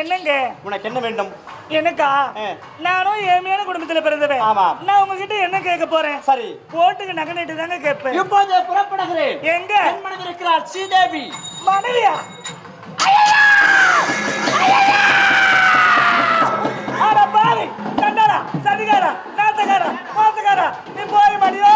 என்னங்க? உனக்கு என்ன வேண்டும்? எனக்கா. நானும் ஏழ்மையான குடும்பத்துல பிறந்தவன். ஆமா. நான் உங்ககிட்ட என்ன கேட்க போறேன்? சரி. போட்டுக்கு நகை நட்டு தாங்க கேட்பேன். இப்போது புறப்படுகிறேன். எங்க? மனதில் இருக்கிறார் ஸ்ரீதேவி. மனைவியா? சண்டாரா சதிகாரா நாத்தகாரா மோசக்காரா நீ போய் மடியோ?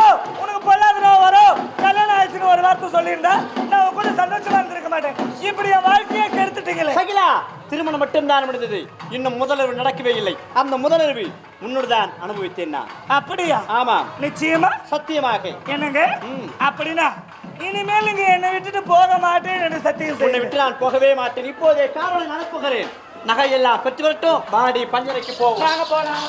ஆயிடுச்சுன்னு ஒரு வார்த்தை சொல்லியிருந்தா நான் கூட சந்தோஷமா இருந்திருக்க மாட்டேன். இப்படி என் வாழ்க்கையை கெடுத்துட்டீங்களே. சகிலா திருமணம் மட்டும்தான் முடிந்தது. இன்னும் முதலறிவு நடக்கவே இல்லை. அந்த முதலறிவு உன்னோடு தான் அனுபவித்தேன் நான். அப்படியா? ஆமாம். நிச்சயமா? சத்தியமாக. என்னங்க. அப்படின்னா இனிமேல் நீங்க என்னை விட்டுட்டு போக மாட்டேன் என்று சத்தியம் உன்னை செய்யுங்க. விட்டு நான் போகவே மாட்டேன். இப்போதே காவலை அனுப்புகிறேன் நகையெல்லாம் பெற்று வரட்டும் பாடி பஞ்சரைக்கு போகும் வாங்க போலாம்.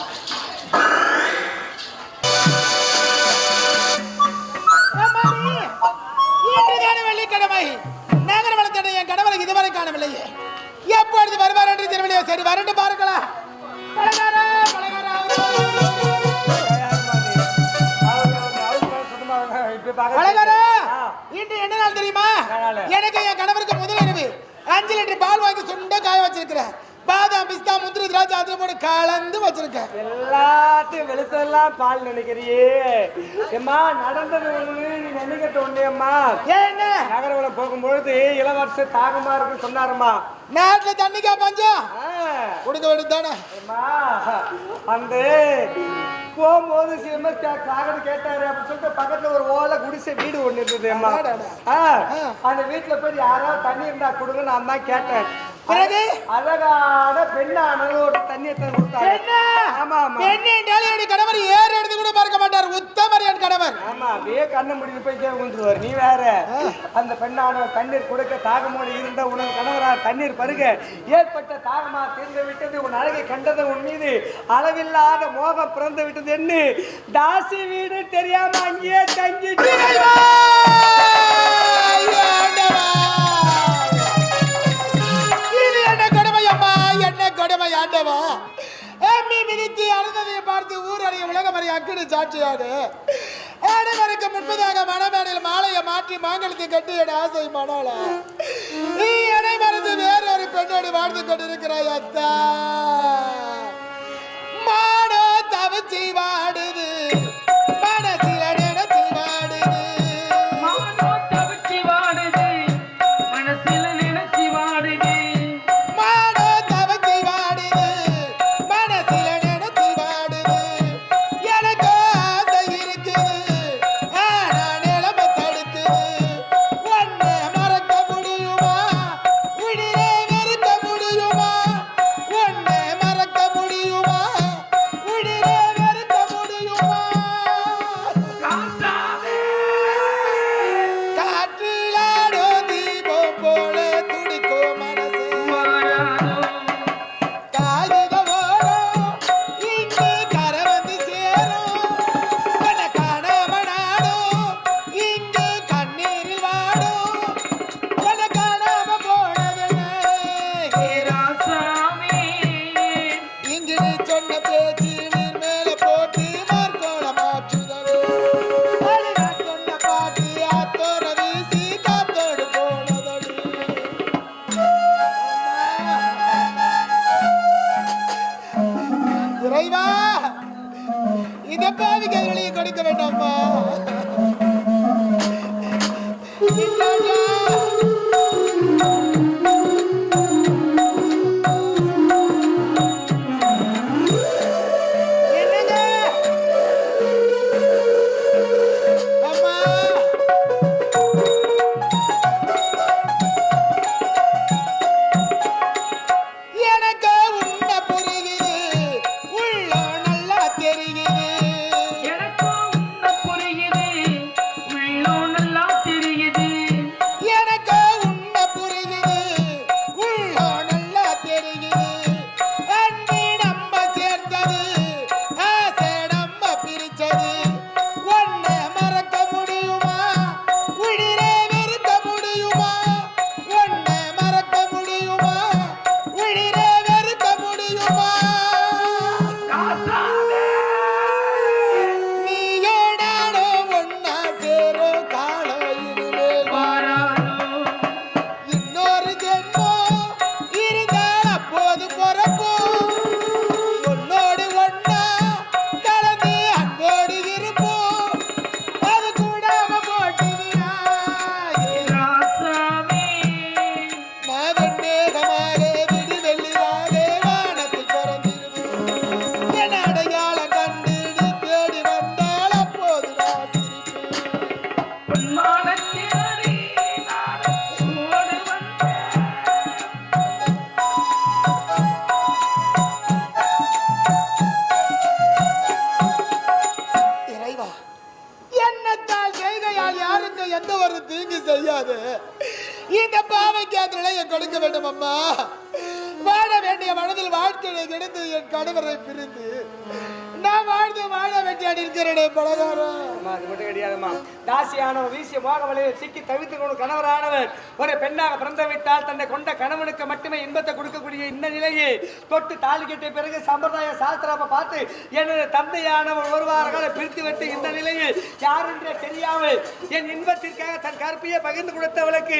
இன்றுதான வெள்ளிக்கிழமை? நகர வளர்த்தட என் கணவரை இதுவரை காணவில்லையே. எப்பொழுது வருவார் என்று தெரியவில்லையே? சரி வரட்டு பலகாரா. பலகாரா, இன்று என்ன நாள் தெரியுமா? எனக்கு என் கணவருக்கு முதல் அஞ்சு லிட்டர் பால் வாங்கி சுண்ட காய வச்சிருக்கிறேன் பாதாம் பிஸ்தா முந்திரி திராட்சை அதுல போட்டு கலந்து வச்சிருக்கேன். எல்லாத்தையும் வெளுத்தெல்லாம் பால் நினைக்கிறியே. ஏம்மா நடந்தது ஒண்ணு நீ நினைக்கிட்ட ஒண்ணேம்மா ஏன் நகரவளம் போகும்பொழுது இளவரசர் தாகமா இருக்கு சொன்னாருமா நாட்டுல தண்ணிக்கா பஞ்சம்? கொடுக்க வேண்டியது தானே? அந்த போகும்போது சிம்ம காகன்னு கேட்டாரு. அப்படி சொல்லிட்டு பக்கத்துல ஒரு ஓலை குடிசை வீடு ஒண்ணு இருந்தது அந்த வீட்டுல போய் யாரோ தண்ணி இருந்தா கொடுங்க நான் தான் கேட்டேன். பிறகு? அழகான பெண்ணான ஒரு தண்ணி எடுத்து கொடுத்தாங்க என்ன? ஆமா. ஆமா டேலியடி கணவர் ஏறு எடுத்து கூட பார்க்க மாட்டார். உத்தமர் என் கணவர். ஆமா அப்படியே கண்ணை முடிவு போய் கே விழுந்துருவார் நீ வேற அந்த பெண்ணான தண்ணீர் கொடுக்க தாகமோடு இருந்த உனக்கு கணவரா தண்ணீர் பருக. ஏற்பட்ட தாகமா தீர்ந்து விட்டது உன் அழகை கண்டது உன் மீது அளவில்லாத மோகம் பிறந்து விட்டது என்ன தாசி வீடு தெரியாம அங்கேயே தங்கிட்டு. என்ன ஆண்டவா? எம்மி மிதித்து அழுந்ததை பார்த்து ஊர் அறிய உலகம் அறிய அக்கினி சாட்சியாது அனைவருக்கு முன்பதாக மணமேடையில் மாலையை மாற்றி மாங்கலத்தை கட்டி என் ஆசை மணால நீ என்னை மறந்து வேறொரு பெண்ணோடு வாழ்ந்து கொண்டிருக்கிறாய் அத்தா. के கணவரை பிரிந்து நான் வாழ்ந்து வாழ வேண்டிய இருக்கிறேனே பலகாரம். கிடையாதுமா அது மட்டும் கிடையாதும்மா. தாசியானவர் வீசிய போக வலையில் சிக்கி தவித்து கொண்டு கணவரானவர் ஒரு பெண்ணாக பிறந்து விட்டால் தன்னை கொண்ட கணவனுக்கு மட்டுமே இன்பத்தை கொடுக்கக்கூடிய இந்த நிலையை தொட்டு தாலி கட்டிய பிறகு சம்பிரதாய சாஸ்திராம பார்த்து எனது தந்தையானவர் ஒரு வார காலம் பிரித்து விட்டு இந்த நிலையில் யாருன்றே தெரியாமல் என் இன்பத்திற்காக தன் கற்பியை பகிர்ந்து கொடுத்தவளுக்கு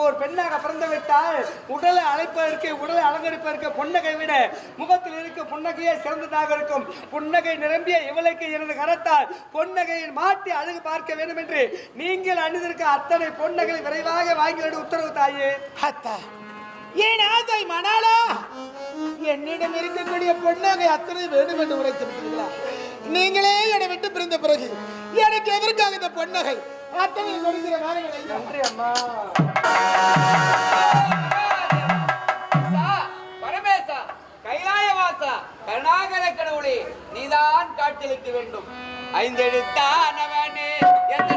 ஒரு பெண்ணாக பிறந்து விட்டால் உடலை அழைப்பதற்கு உடலை அலங்கரிப்பதற்கு புன்னகை விட முகத்தில் இருக்க புன்னகையே சிறந்ததாக இருக்கும். புன்னகை நிரம்பிய இவளுக்கு எனது கரத்தால் பொன்னகையில் மாட்டி அழகு பார்க்க வேண்டும் என்று நீங்கள் அணிந்திருக்க அத்தனை பொன்னகளை விரைவாக வாங்கிவிட உத்தரவு தாயே. அத்தா என் ஆசை மணாலா என்னிடம் இருக்கக்கூடிய பொண்ணாக அத்தனை வேண்டும் என்று உரைத்து விட்டீர்களா? நீங்களே என்னை விட்டு பிரிந்த பிறகு எனக்கு எதற்காக இந்த பொன்னகை? அத்தனை கொடுக்கிற காரியங்களை நன்றி அம்மா. கைலாயவாசா கருணாகர கடவுளே நீதான் காட்சியளிக்க வேண்டும். ஐந்தெழுத்தானவனே எந்த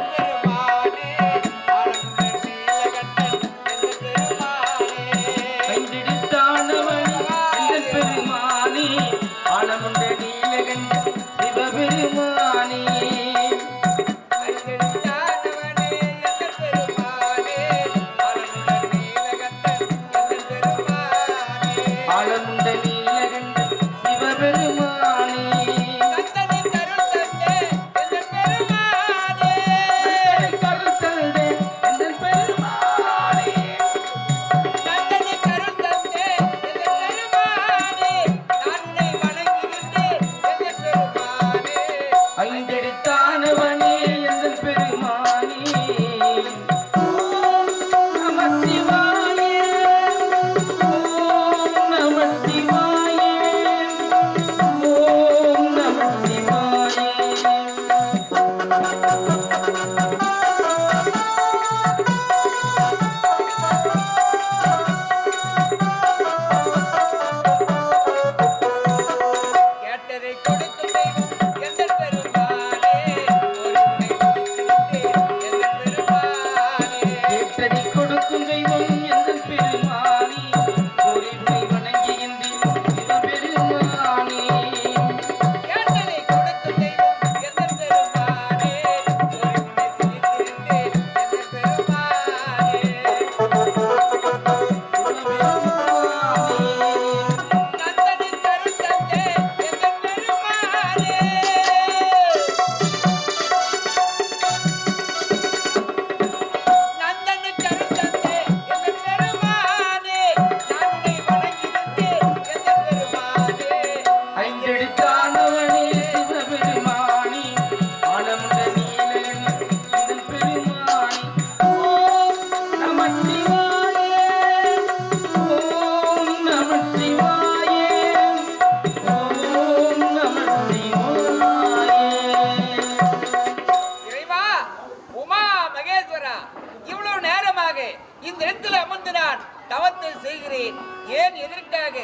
இந்த இடத்துல அமர்ந்து நான் தவத்தை செய்கிறேன். ஏன் எதற்காக?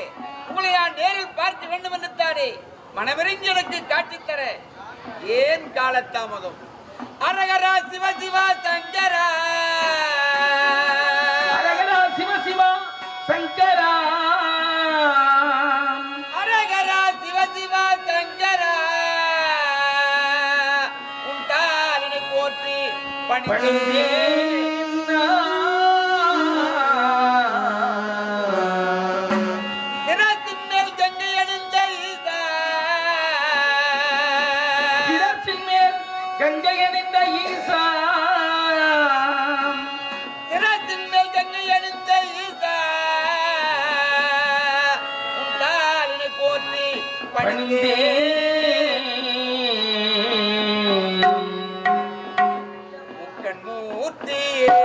உங்களை நான் நேரில் பார்க்க வேண்டும் என்று தானே மனமிறிஞ்சு எனக்கு காட்டித்தர. ஏன் காலத்தாமதம் அரகரா சிவ சிவா சங்கரா. அரகரா சிவ சிவசிவா சங்கரா. பணி மூர்த்தியே